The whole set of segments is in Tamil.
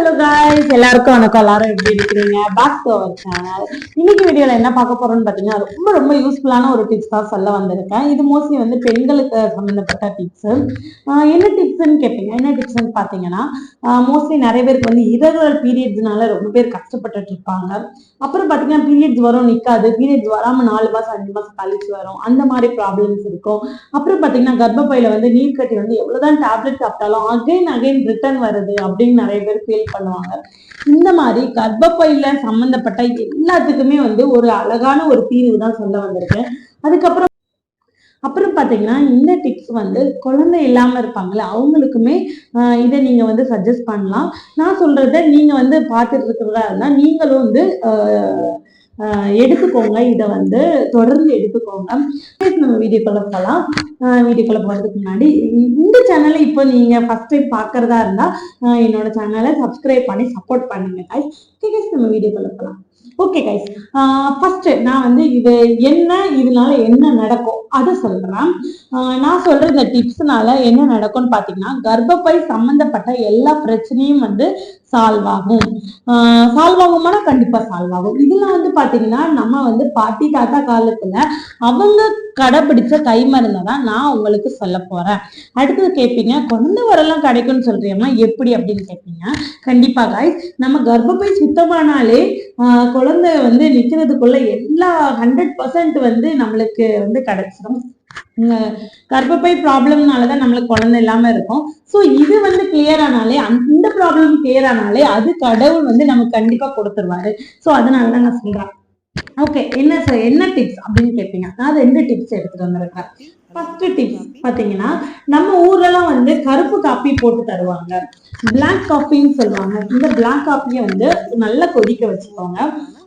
ஹலோ காய்ஸ் எல்லாருக்கும் வணக்கம். எல்லாரும் எப்படி இருக்கிறீங்க? பேக் டு அவர் சேனல் இன்னைக்கு வீடியோல என்ன பார்க்க போறோம்னு பாத்தீங்கன்னா ரொம்ப ரொம்ப யூஸ்ஃபுல்லான ஒரு டிப்ஸ் தான் சொல்ல வந்திருக்கேன். இது மோஸ்ட்லி வந்து பெண்களுக்கு சம்பந்தப்பட்ட டிப்ஸ் என்ன டிப்ஸ்ன்னு கேட்பீங்க என்ன டிப்ஸ்ன்னு பாத்தீங்கன்னா மோஸ்ட்லி நிறைய பேருக்கு வந்து இரகுலர் பீரியட்ஸ்னால ரொம்ப பேர் கஷ்டப்பட்டுட்டு இருப்பாங்க. அப்புறம் பாத்தீங்கன்னா பீரியட்ஸ் வரும் நிக்காது. பீரியட்ஸ் வராம நாலு மாசம் அஞ்சு மாசம் கழிச்சு வரும். அந்த மாதிரி ப்ராப்ளம்ஸ் இருக்கும். அப்புறம் பாத்தீங்கன்னா கர்ப்பப்பையில வந்து நீர் கட்டி வந்து எவ்வளவுதான் டேப்லெட் சாப்பிட்டாலும் அகைன் அகைன் ரிட்டர்ன் வருது அப்படின்னு நிறைய பேர் ஃபீல் பண்ணுவாங்க. இந்த மாதிரி கர்ப்பப்பையில சம்பந்தப்பட்ட எல்லாத்துக்குமே வந்து ஒரு அழகான ஒரு தீர்வு தான் சொல்ல வந்திருக்கேன் அதுக்கப்புறம் அப்புறம் பாத்தீங்கன்னா இந்த டிப்ஸ் வந்து குழந்தை இல்லாம இருப்பாங்கல்ல அவங்களுக்குமே ஆஹ் இதை நீங்க வந்து சஜஸ்ட் பண்ணலாம். நான் சொல்றத நீங்க வந்து பார்த்துட்டு இருக்கிறதா இருந்தா நீங்களும் வந்து ஆஹ் எடுத்துக்கோங்க. இதை வந்து தொடர்ந்து எடுத்துக்கோங்க. நம்ம வீடியோக்குள்ள போகலாம் வீடியோக்குள்ள போகிறதுக்கு முன்னாடி இந்த சேனலை இப்போ நீங்க ஃபர்ஸ்ட் டைம் பார்க்கறதா இருந்தா என்னோட சேனலை சப்ஸ்கிரைப் பண்ணி சப்போர்ட் பண்ணுங்க கைஸ் ஓகே கைஸ் நம்ம வீடியோக்குள்ள போகலாம் ஓகே கைஸ் ஃபர்ஸ்ட் நான் வந்து இது என்ன இதனால என்ன நடக்கும் அதை சொல்றேன். ஆஹ் நான் சொல்ற இந்த டிப்ஸ்னால என்ன நடக்கும்னு பாத்தீங்கன்னா கர்ப்பப்பை சம்பந்தப்பட்ட எல்லா பிரச்சனையும் வந்து சால்வ் ஆகும் சால்வ் ஆகுமானா கண்டிப்பா சால்வ் ஆகும் இதுல வந்து பாத்தீங்கன்னா நம்ம வந்து பாட்டி தாத்தா காலத்துல அவங்க கடைபிடிச்ச கை மருந்தை தான் நான் உங்களுக்கு சொல்ல போறேன். அடுத்தது கேட்பீங்க குழந்தை வரலாம் கிடைக்கும்னு சொல்றீங்கன்னா எப்படி? அப்படின்னு கேட்பீங்க கண்டிப்பா guys நம்ம கர்ப்பப்பை சுத்தமானாலே ஆஹ் குழந்தை வந்து நிக்கிறதுக்குள்ள எல்லா ஹண்ட்ரட் பர்சன்ட் வந்து நம்மளுக்கு வந்து கிடைச்சிடும் கர்ப்பப்பை ப்ராப்ளம்னால தான் நம்மளுக்கு குழந்தை இல்லாம இருக்கும். ஸோ இது வந்து கிளியர் ஆனாலே அந்த ப்ராப்ளம் கிளியர் ஆனாலே அது கடவுள் வந்து நமக்கு கண்டிப்பா கொடுத்துருவாரு. ஸோ அதனால தான் நான் சொல்றேன். ஓகே என்ன சார் என்ன டிப்ஸ் அப்படின்னு கேட்பீங்க நான் ரெண்டு டிப்ஸ் எடுத்துட்டு வந்திருக்கேன் ஃபர்ஸ்ட் டிப்ஸ் பாத்தீங்கன்னா நம்ம ஊர்லலாம் வந்து கருப்பு காப்பி போட்டு தருவாங்க. பிளாக் காஃபின்னு சொல்லுவாங்க. இந்த பிளாக் காப்பியை வந்து நல்லா கொதிக்க வச்சுக்கோங்க.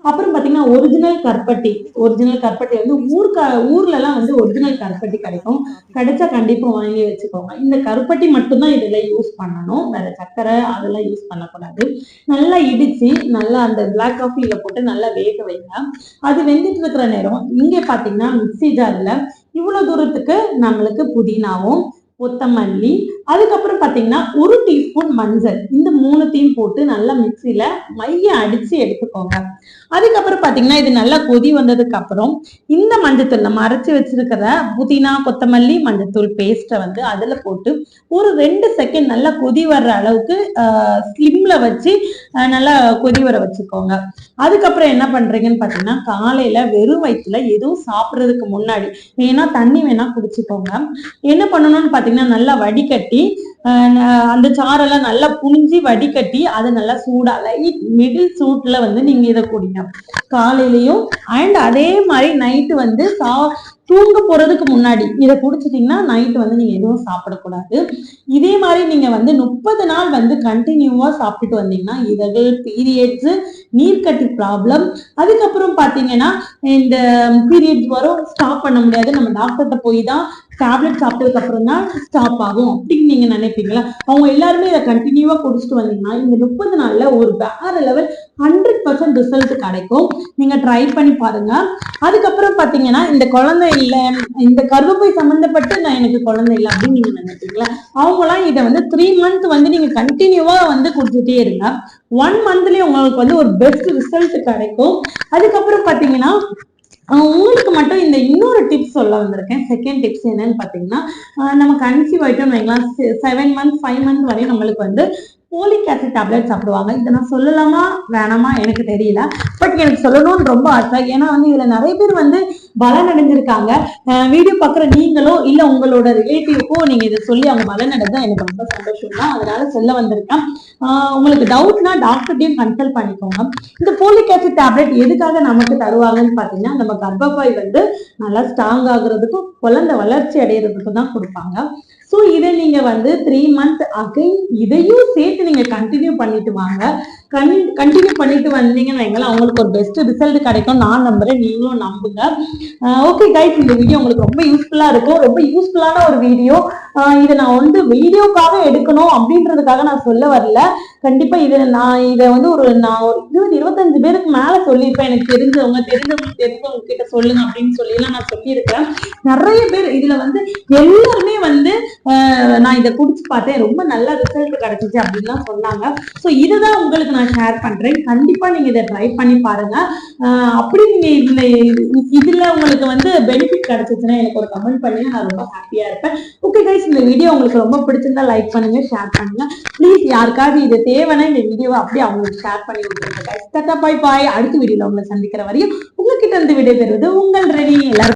அப்புறம் பாத்தீங்கன்னா ஒரிஜினல் கருப்பட்டி. ஒரிஜினல் கருப்பட்டி வந்து ஊர் ஊர்ல எல்லாம் வந்து ஒரிஜினல் கருப்பட்டி கிடைக்கும். கிடைச்சா கண்டிப்பா வாங்கி வச்சுக்கோங்க. இந்த கருப்பட்டி மட்டும்தான் இதுல யூஸ் பண்ணணும். வேற சக்கரை அதெல்லாம் யூஸ் பண்ணக்கூடாது. நல்லா இடிச்சு நல்லா அந்த பிளாக் காஃபியில போட்டு நல்லா வேக வைங்க. அது வெந்துட்டு இருக்கிற நேரம் இங்கே பாத்தீங்கன்னா மிக்சி ஜார்ல இவ்வளோ தூரத்துக்கு நம்மளுக்கு புதினாவும் கொத்தமல்லி அதுக்கப்புறம் பாத்தீங்கன்னா ஒரு டீஸ்பூன் மஞ்சள். இந்த மூணுத்தையும் போட்டு நல்லா மிக்சியில மைய அடிச்சு எடுத்துக்கோங்க. அதுக்கப்புறம் பாத்தீங்கன்னா இது நல்லா கொதி வந்ததுக்கு அப்புறம் இந்த மஞ்சத்தூள் நம்ம அரைச்சு வச்சிருக்கிற புதினா கொத்தமல்லி மஞ்சத்தூள் பேஸ்ட்டை வந்து அதுல போட்டு ஒரு ரெண்டு செகண்ட் நல்லா கொதி வர்ற அளவுக்கு ஸ்லிம்ல வச்சு நல்லா கொதி வர வச்சுக்கோங்க. அதுக்கப்புறம் என்ன பண்றீங்கன்னு பாத்தீங்கன்னா காலையில வெறும் வயிற்றுல எதுவும் சாப்பிடுறதுக்கு முன்னாடி வேணா தண்ணி வேணா குடிச்சுக்கோங்க. என்ன பண்ணணும்னு பாத்தீங்கன்னா நல்லா வடிகட்டி berarti Uh, அந்த சாரெல்லாம் நல்லா புழிஞ்சி வடிகட்டி அதை நல்லா சூடா லைட் மிடில் சூட்ல வந்து நீங்க இதை குடிங்க காலையிலயும் அண்ட் அதே மாதிரி நைட்டு வந்து சா தூங்க போறதுக்கு முன்னாடி இதை குடிச்சிட்டீங்கன்னா நைட் வந்து நீங்க எதுவும் சாப்பிடக்கூடாது. இதே மாதிரி நீங்க வந்து முப்பது நாள் வந்து கண்டினியூவா சாப்பிட்டுட்டு வந்தீங்கன்னா இதழ் பீரியட்ஸ் நீர்க்கட்டி ப்ராப்ளம் அதுக்கப்புறம் பாத்தீங்கன்னா இந்த பீரியட்ஸ் வரும் ஸ்டாப் பண்ண முடியாது. நம்ம டாக்டர்கிட்ட போய் தான் டேப்லெட் சாப்பிட்டதுக்கு அப்புறம் தான் ஸ்டாப் ஆகும். அப்படின்னு நீங்க நினைப்பீங்களா அவங்க எல்லாருமே இதை கண்டினியூவா குடிச்சிட்டு வந்தீங்கன்னா இந்த முப்பது நாள்ல ஒரு வேற லெவல் ஹண்ட்ரட் பர்சன்ட் ரிசல்ட் கிடைக்கும். நீங்க ட்ரை பண்ணி பாருங்க. அதுக்கப்புறம் பாத்தீங்கன்னா இந்த குழந்தை இல்லை இந்த கருவப்பை சம்பந்தப்பட்டு நான் எனக்கு குழந்தை இல்லை அப்படின்னு நீங்க நினைப்பீங்களா? அவங்களாம் இதை வந்து த்ரீ மந்த் வந்து நீங்க கண்டினியூவா வந்து குடிச்சிட்டே இருங்க. ஒன் மந்த்லயே உங்களுக்கு வந்து ஒரு பெஸ்ட் ரிசல்ட் கிடைக்கும். அதுக்கப்புறம் பாத்தீங்கன்னா உங்களுக்கு மட்டும் இந்த இன்னொரு டிப்ஸ் சொல்ல வந்திருக்கேன். செகண்ட் டிப்ஸ் என்னன்னு பாத்தீங்கன்னா நம்ம கன்சீவ் ஆயிட்டோம்னு வைங்களேன் செவன் மந்த் ஃபைவ் மந்த் வரையும் நம்மளுக்கு வந்து போலிக் ஆசிட் டேப்லெட் சாப்பிடுவாங்க. இதை நான் சொல்லலாமா வேணாமா? எனக்கு தெரியல. பட் எனக்கு சொல்லணும்னு ரொம்ப ஆசை. ஏன்னா வந்து இதுல நிறைய பேர் வந்து பலன் அடைஞ்சிருக்காங்க. வீடியோ பாக்குற நீங்களோ இல்ல உங்களோட ரிலேட்டிவ்க்கோ நீங்க இதை சொல்லி அவங்க பலன் அடைஞ்சா எனக்கு ரொம்ப சந்தோஷம் தான். அதனால சொல்ல வந்திருக்கேன். ஆஹ் உங்களுக்கு டவுட்னா டாக்டர்டையும் கன்சல்ட் பண்ணிக்கோங்க. இந்த போலிக் ஆசிட் டேப்லெட் எதுக்காக நமக்கு தருவாங்கன்னு பாத்தீங்கன்னா நம்ம கர்ப்பப்பாய் வந்து நல்லா ஸ்ட்ராங் ஆகுறதுக்கும் குழந்தை வளர்ச்சி அடைகிறதுக்கும் தான் கொடுப்பாங்க. ஸோ இதை நீங்க வந்து த்ரீ மந்த் அகைன் இதையும் சேர்த்து நீங்க கண்டினியூ பண்ணிட்டு வாங்க. கண்டினியூ பண்ணிட்டு வந்தீங்கன்னு வைங்களேன் அவங்களுக்கு ஒரு பெஸ்ட் ரிசல்ட் கிடைக்கும் நான் நம்புறேன். நீங்களும் நம்புங்க. ஓகே கைஸ் இந்த வீடியோ உங்களுக்கு ரொம்ப யூஸ்ஃபுல்லா இருக்கும். ரொம்ப யூஸ்ஃபுல்லான ஒரு வீடியோ இதை நான் வந்து வீடியோக்காக எடுக்கணும் அப்படின்றதுக்காக நான் சொல்ல வரல. கண்டிப்பா இது நான் இதை வந்து ஒரு நான் ஒரு இருபது இருபத்தஞ்சு பேருக்கு மேல சொல்லியிருப்பேன். எனக்கு தெரிஞ்சவங்க தெரிஞ்சவங்க தெரிஞ்சவங்க கிட்ட சொல்லுங்க அப்படின்னு சொல்லி எல்லாம் நான் சொல்லியிருக்கேன் நிறைய பேர் இதுல வந்து எல்லாருமே வந்து நான் இதை குடிச்சு பார்த்தேன். ரொம்ப நல்ல ரிசல்ட் கிடைச்சிச்சு அப்படின்லாம் சொன்னாங்க. ஸோ இதுதான் உங்களுக்கு நான் ஷேர் பண்றேன். கண்டிப்பா நீங்க இதை ட்ரை பண்ணி பாருங்க. அப்படி நீங்க இதுல இதுல உங்களுக்கு வந்து பெனிஃபிட் கிடைச்சிச்சுன்னா எனக்கு ஒரு கமெண்ட் பண்ணி நான் ரொம்ப ஹாப்பியா இருப்பேன். ஓகே கைஸ் இந்த வீடியோ உங்களுக்கு ரொம்ப பிடிச்சிருந்தா லைக் பண்ணுங்க ஷேர் பண்ணுங்க. ப்ளீஸ் யாருக்காவது இது தேவைன்னா இந்த வீடியோவை அப்படியே அவங்களுக்கு ஷேர் பண்ணி விட்டுருங்க. கைஸ் தட்டா பாய் பாய் அடுத்த வீடியோல உங்களை சந்திக்கிற வரையும் உங்ககிட்ட இருந்து விடைபெறுவது உங்கள் ரெடி எல்லாரும்